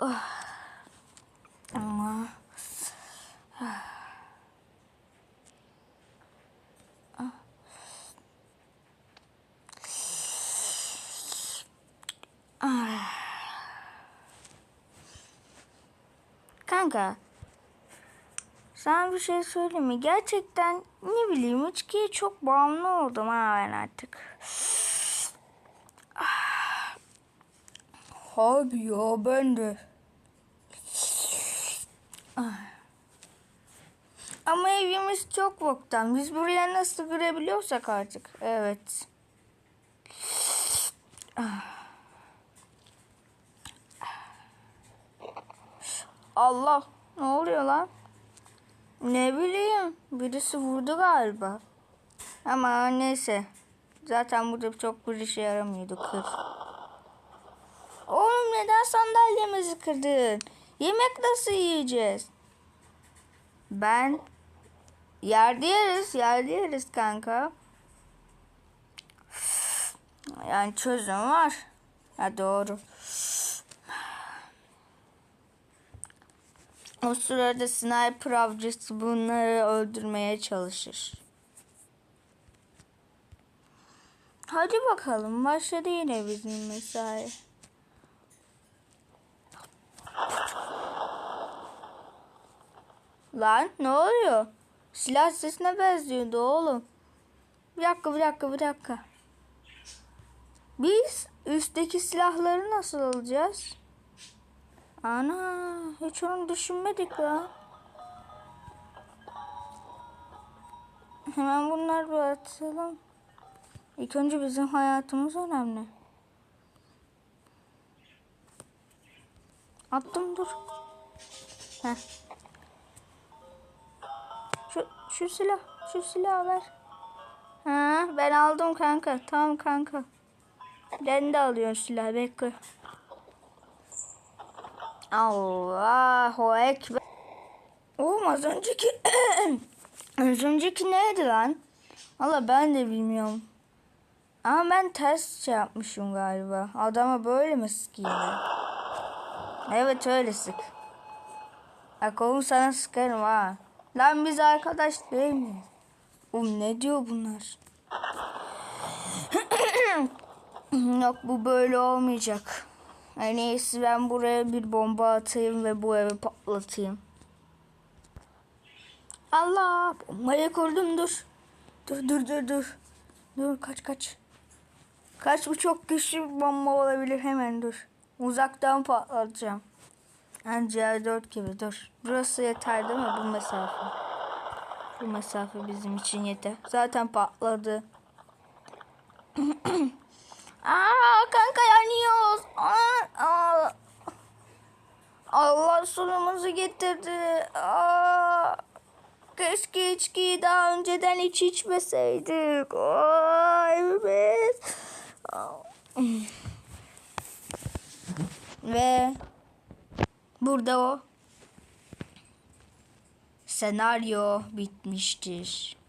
Ah. Ama Kanka. Sana bir şey söyleyeyim mi? Gerçekten ne bileyim içkiye çok bağımlı oldum ha ben artık. Abi ya ben de. Ama evimiz çok boktan. Biz buraya nasıl girebiliyorsak artık. Evet. Allah. Ne oluyor lan? Ne bileyim. Birisi vurdu galiba. Ama neyse. Zaten burada çok bir işe yaramıyordu kır. Oğlum neden sandalyemizi kırdın? Yemek nasıl yiyeceğiz? Ben yerde yeriz, yerde yeriz kanka. Yani çözüm var. Ha doğru. O sırada sniper avcısı bunları öldürmeye çalışır. Hadi bakalım başladı yine bizim mesai. Lan ne oluyor? Silah sesine benziyordu oğlum. Bir dakika bir dakika bir dakika. Biz üstteki silahları nasıl alacağız? Ana hiç onu düşünmedik lan. Hemen bunları bir atalım. İlk önce bizim hayatımız önemli. Attım dur. Heh. Şu, silah, şu silah ver. Ha, ben aldım kanka. Tamam kanka. Ben de alıyorum silah bekle. Allahu Ekber. Oğlum az önceki az önceki neydi lan? Valla ben de bilmiyorum. Ama ben ters şey yapmışım galiba. Adama böyle mi sıkayım? Evet öyle sık. Bak oğlum sana sıkarım ha. Lan biz arkadaş değil miyiz? Oğlum ne diyor bunlar? Yok bu böyle olmayacak. En iyisi ben buraya bir bomba atayım ve bu evi patlatayım. Allah bombayı kurdum dur. Dur dur dur dur. Dur kaç kaç. Kaç bu çok güçlü bir bomba olabilir hemen dur. Uzaktan patlatacağım. Yani C4 gibi dur. Burası yeter değil mi bu mesafe? Bu mesafe bizim için yeter. Zaten patladı. Aa kanka yanıyoruz. Aa, aa. Allah sonumuzu getirdi. Aa. Keşke içkiyi daha önceden hiç içmeseydik. Aa. Aa. Ve burada o senaryo bitmiştir.